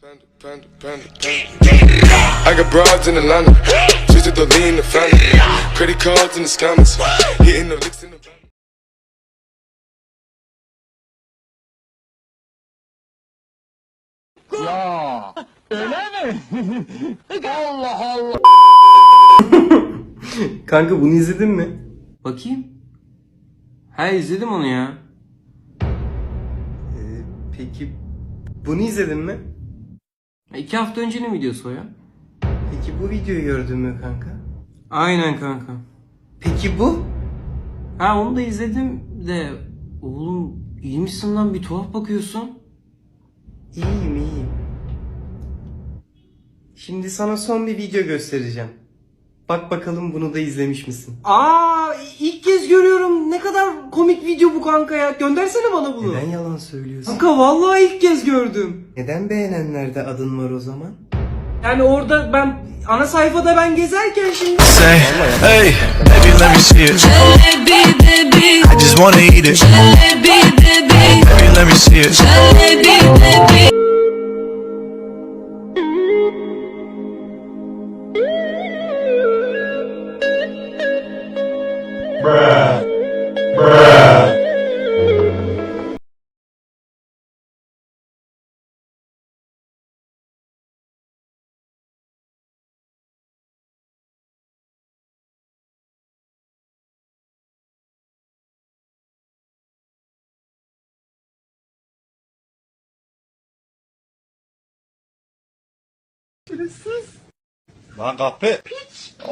Panda, panda, panda, panda. I got broads in Atlanta, to the lean the family. Credit cards in the scammers, hitting the licks in the van. Kanka bunu izledin mi? Bakayım. Ha izledim onu ya. Ee, peki bunu izledin mi? İki hafta öncenin videosu o ya. Peki bu videoyu gördün mü kanka? Aynen kanka. Peki bu? Ha onu da izledim de oğlum iyi misin lan bir tuhaf bakıyorsun. İyiyim iyiyim. Şimdi sana son bir video göstereceğim. Bak bakalım bunu da izlemiş misin? Aa ilk kez görüyorum. Ne kadar komik video bu kanka ya. Göndersene bana bunu. Neden yalan söylüyorsun? Kanka vallahi ilk kez gördüm. Neden beğenenlerde adın var o zaman? Yani orada ben ana sayfada ben gezerken şimdi Say, hey, baby, let me see it. Jalebi baby, I just wanna eat it. jalebi baby, Baby, let me see it. jalebi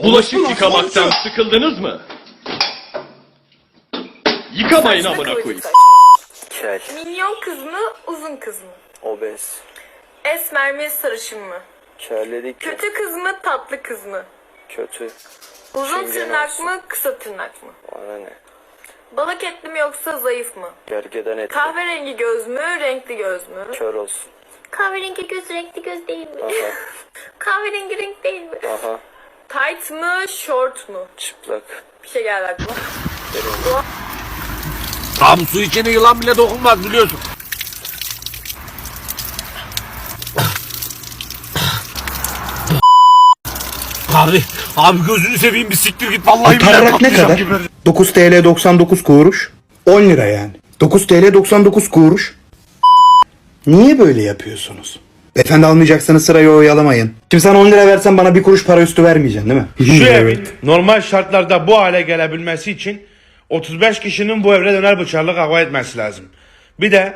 Bulaşık yıkamaktan sıkıldınız mı? Yıkamayın amına koyayım. Kel, Minyon kız mı, uzun kız mı? obez, Esmer mi, sarışın mı? kelledik, Kötü kız mı, tatlı kız mı? kötü, Uzun Çingen tırnak olsun. mı, kısa tırnak mı? bana ne? Balık etli mi yoksa zayıf mı? Gergeden etli, Kahverengi göz mü, renkli göz mü? kör olsun. Kahverengi göz, renkli göz değil mi? Aha, Kahverengi renk değil mi? aha, Tight mı, short mu? çıplak, Bir şey geldi aklıma. Abi su içene yılan bile dokunmaz biliyorsun. Abi, abi gözünü seveyim bir siktir git vallahi Tarrak ne kadar? 9 TL 99 kuruş. 10 lira yani. 9 TL 99 kuruş. Niye böyle yapıyorsunuz? Beyefendi almayacaksanız sırayı oyalamayın. Şimdi sana 10 lira versen bana bir kuruş para üstü vermeyeceksin değil mi? Şu evin normal şartlarda bu hale gelebilmesi için 35 kişinin bu evre döner bıçaklı kavga etmesi lazım. Bir de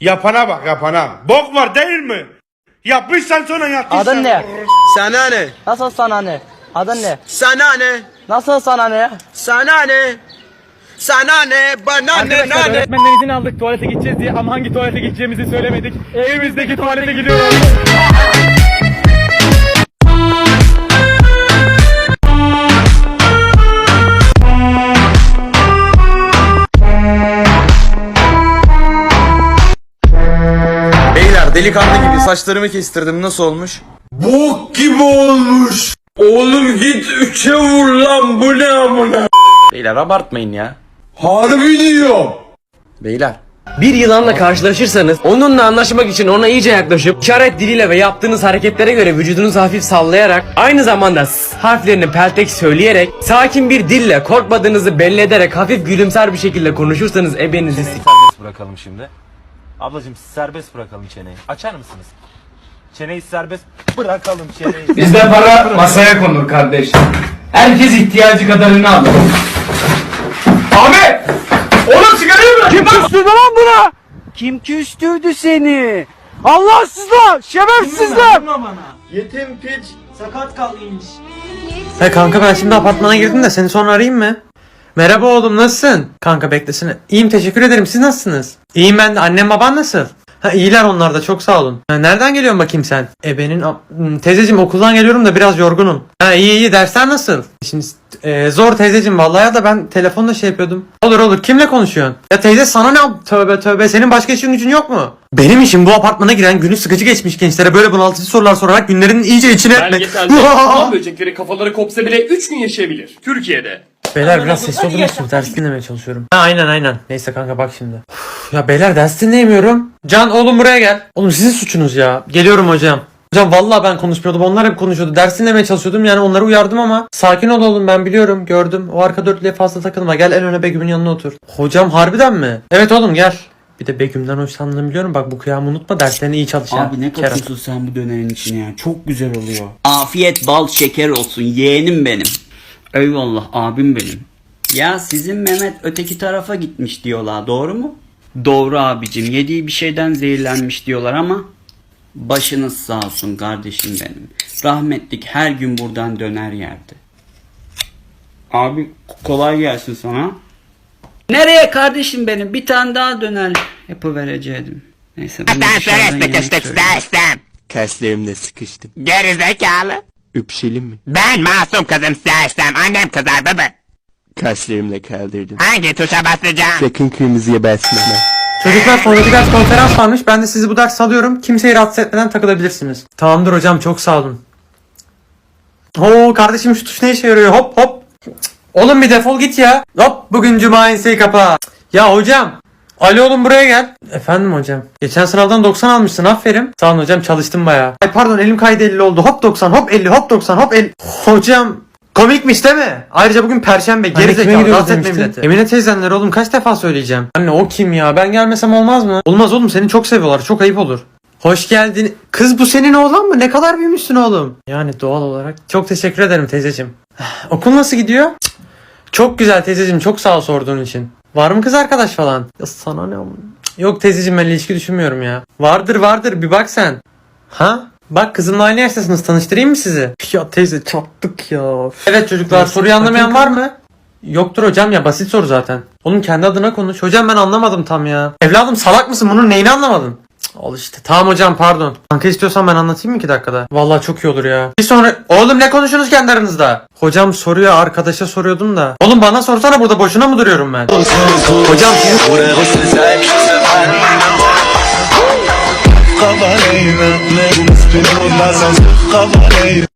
yapana bak yapana. Bok var değil mi? Yapmışsan sonra yattıysan. Adın ne? Sana ne? Nasıl sana ne? Adın ne? Sana ne? Nasıl sana ne? Sana ne? Sana ne? Bana ne? ne? Öğretmenden izin aldık tuvalete gideceğiz diye ama hangi tuvalete gideceğimizi söylemedik. Evimizdeki tuvalete gidiyoruz. Delikanlı gibi saçlarımı kestirdim nasıl olmuş? Bok gibi olmuş. Oğlum git üçe vur lan bu ne amına. Beyler abartmayın ya. Harbi diyor. Beyler. Bir yılanla karşılaşırsanız onunla anlaşmak için ona iyice yaklaşıp işaret diliyle ve yaptığınız hareketlere göre vücudunuzu hafif sallayarak aynı zamanda s harflerini peltek söyleyerek sakin bir dille korkmadığınızı belli ederek hafif gülümser bir şekilde konuşursanız ebenizi s- bırakalım şimdi. Ablacığım serbest bırakalım çeneyi. Açar mısınız? Çeneyi serbest bırakalım çeneyi. Bizde para masaya konur kardeş. Herkes ihtiyacı kadarını alır. Abi! Oğlum sigarayı bırak! Kim küstürdü lan buna? Kim küstürdü seni? Allahsızlar! Şerefsizler! He kanka ben şimdi apartmana girdim de seni sonra arayayım mı? Merhaba oğlum nasılsın? Kanka beklesene. İyiyim teşekkür ederim siz nasılsınız? İyiyim ben de annem baban nasıl? Ha iyiler onlar da çok sağ olun. Ha, nereden geliyorsun bakayım sen? Ebenin Hmm, teyzeciğim okuldan geliyorum da biraz yorgunum. Ha iyi iyi dersler nasıl? Şimdi e, zor teyzeciğim vallahi ya da ben telefonda şey yapıyordum. Olur olur kimle konuşuyorsun? Ya teyze sana ne yap- tövbe tövbe senin başka işin gücün yok mu? Benim işim bu apartmana giren günü sıkıcı geçmiş gençlere böyle bunaltıcı sorular sorarak günlerin iyice içine etmek. böcekleri kafaları kopsa bile 3 gün yaşayabilir. Türkiye'de. Beyler biraz sesli olur musunuz? Ders dinlemeye çalışıyorum. Ha aynen aynen. Neyse kanka bak şimdi. Uf, ya beyler ders dinleyemiyorum. Can oğlum buraya gel. Oğlum sizin suçunuz ya. Geliyorum hocam. Hocam vallahi ben konuşmuyordum. Onlar hep konuşuyordu. Ders dinlemeye çalışıyordum. Yani onları uyardım ama sakin ol oğlum ben biliyorum. Gördüm. O arka dörtlüğe fazla takılma. Gel en öne Begüm'ün yanına otur. Hocam harbiden mi? Evet oğlum gel. Bir de Begüm'den hoşlandığını biliyorum. Bak bu kıyamı unutma. Derslerini iyi çalış ya. Abi ne Kerem. katıyorsun sen bu dönerin içine ya? Çok güzel oluyor. Afiyet bal şeker olsun yeğenim benim. Eyvallah abim benim. Ya sizin Mehmet öteki tarafa gitmiş diyorlar doğru mu? Doğru abicim yediği bir şeyden zehirlenmiş diyorlar ama başınız sağ olsun kardeşim benim. Rahmetlik her gün buradan döner yerdi. Abi kolay gelsin sana. Nereye kardeşim benim? Bir tane daha döner yapıvereceğim. Neyse ben dışarıdan yemek söyleyeyim. Kaslarımda sıkıştım. Gerizekalı. Öpüşelim mi? Ben masum kızım sersem annem kızar baba. Kaslarımla kaldırdım. Hangi tuşa basacağım? Sakın kırmızıya basma. Çocuklar sonraki ders konferans varmış. Ben de sizi bu ders salıyorum. Kimseyi rahatsız etmeden takılabilirsiniz. Tamamdır hocam çok sağ olun. Oo kardeşim şu tuş ne işe yarıyor? Hop hop. Oğlum bir defol git ya. Hop bugün cuma enseyi kapa. Ya hocam. Ali oğlum buraya gel. Efendim hocam. Geçen sınavdan 90 almışsın aferin. Sağ olun hocam çalıştım bayağı. Ay pardon elim kaydı 50 oldu. Hop 90 hop 50 hop 90 hop 50. Hocam Komikmiş değil mi? Ayrıca bugün perşembe gerizekalı rahatsız etme milleti. Emine teyzenler oğlum kaç defa söyleyeceğim. Anne o kim ya ben gelmesem olmaz mı? Olmaz oğlum seni çok seviyorlar çok ayıp olur. Hoş geldin. Kız bu senin oğlan mı? Ne kadar büyümüşsün oğlum. Yani doğal olarak. Çok teşekkür ederim teyzeciğim. Okul nasıl gidiyor? Çok güzel teyzeciğim çok sağ ol sorduğun için. Var mı kız arkadaş falan? Ya sana ne. Yok teyzeciğim ben ilişki düşünmüyorum ya. Vardır vardır bir bak sen. Ha? Bak kızımla aynı yaştasınız tanıştırayım mı sizi? Ya teyze çattık ya. Evet çocuklar soruyu anlamayan var mı? Yoktur hocam ya basit soru zaten. Oğlum kendi adına konuş. Hocam ben anlamadım tam ya. Evladım salak mısın bunun neyini anlamadın? Al işte. Tamam hocam pardon. Kanka istiyorsan ben anlatayım mı iki dakikada? Vallahi çok iyi olur ya. Bir sonra... Oğlum ne konuşuyorsunuz kendi aranızda? Hocam soruyor arkadaşa soruyordum da. Oğlum bana sorsana burada boşuna mı duruyorum ben? hocam sizin...